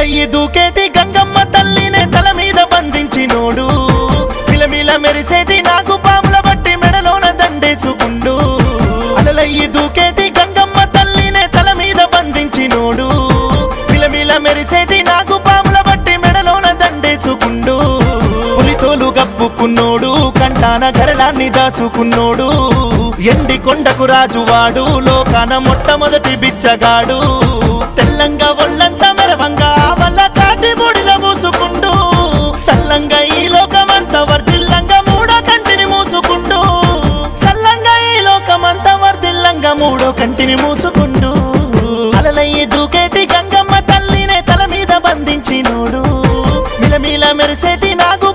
అలలయ్యి దూకేటి గంగమ్మ తల్లినే తల మీద బంధించినోడు? మిలమిల మెరిసేటి నాకు పాముల బట్టి మెడలోన దండేసుకుండు. అలలయ్యి దూకేటి గంగమ్మ తల్లినే తల మీద బంధించినోడు? మిలమిల మెరిసేటి నాకు పాముల బట్టి మెడలోన దండేసుకుండు. పులితోలు గప్పుకున్నోడు కంటాన గరళాన్ని దాసుకున్నోడు. ఎండి కొండకు రాజువాడు లోకాన మొట్టమొదటి బిచ్చగాడు. తెల్లంగా ఒళ్ళంతా మెరవంగా సల్లంగా ఈ లోకమంతా వర్దిల్లంగా మూడో కంటిని మూసుకుండు సల్లంగా ఈ లోకమంతా వర్దిల్లంగా మూడో కంటిని మూసుకుండు అలలయ్యి దూకేటి గంగమ్మ తల్లినే తల మీద బంధించినోడు. మిలమిల మెరిసేటి నాగు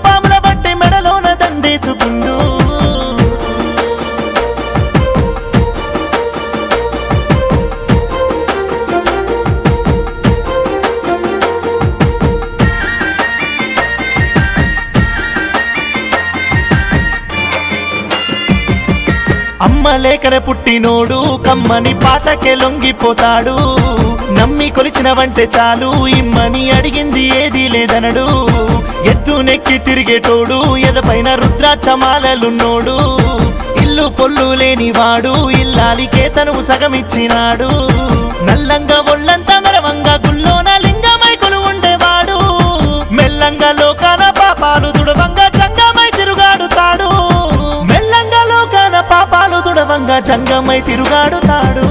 అమ్మ లేకనే పుట్టినోడు కమ్మని పాటకే లొంగిపోతాడు. నమ్మి కొలిచినవంటే చాలు ఇమ్మని అడిగింది ఏది లేదనడు. ఎద్దు నెక్కి తిరిగేటోడు ఎదపైన రుద్రాచమాలలున్నోడు ఇల్లు పొల్లు లేనివాడు ఇల్లాలికే తనువు సగమిచ్చినాడు. నల్లంగా ఒళ్ళంతా మెరవంగా గుల్లోన పాపాలు జంగమై తిరుగాడుతాడు.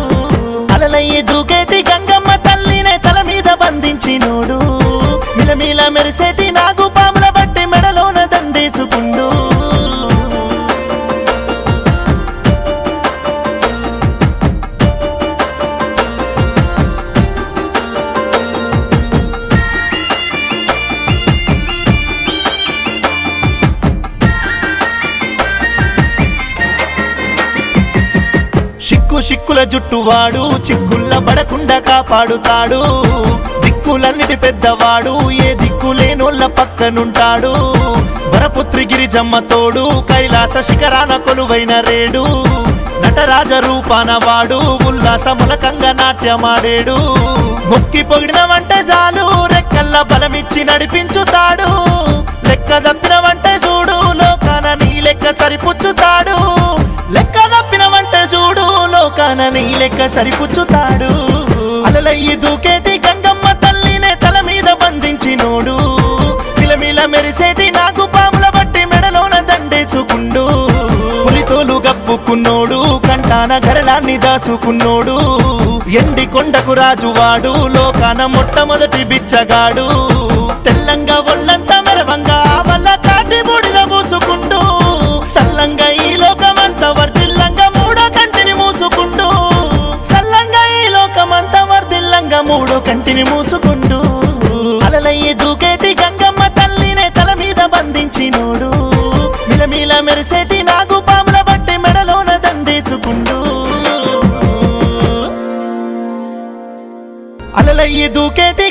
అలలయ్యి దూకేటి గంగమ్మ తల్లినే తల మీద బంధించినోడు. మిలమిల మెరిసేటి నా సిక్కు సిక్కుల జుట్టువాడు చిక్కుల్ల పడకుండా కాపాడుతాడు. దిక్కులన్నిటి పెద్దవాడు ఏ దిక్కు లేనోళ్ళ పక్కనుంటాడు. వరపుత్రి గిరిజమ్మ తోడు కైలాస శిఖరాన కొలువైన రేడు. నటరాజ రూపాన వాడు ఉల్లాస ములకంగా నాట్యమాడేడు. ముక్కి పొగిడిన వంటే చాలు రెక్కల్ల బలమిచ్చి నడిపించుతాడు. లెక్క తప్పిన చూడు లోకాన నీ లెక్క సరిపుచ్చుతాడు. తన నీ లెక్క సరిపుచ్చుతాడు. అలలయ్యి దూకేటి గంగమ్మ తల్లినే తల మీద బంధించినోడు. మిలమిల మెరిసేటి నాకు పాముల బట్టి మెడలోన దండేసుకుండు. పులితోలు గప్పుకున్నోడు కంటాన గరళాన్ని దాసుకున్నోడు. ఎండి కొండకు రాజువాడు లోకాన మొట్టమొదటి బిచ్చగాడు. తెల్లంగా ఒళ్ళంతా కంటిని మూసుకుంటూ అలలయ్యి దూకేటి గంగమ్మ తల్లినే తల మీద బంధించినోడు. మిలమిల మెరిసేటి నాగు పాముల బట్టి మెడలోన దండేసుకుండు అలలయ్యి దూకేటి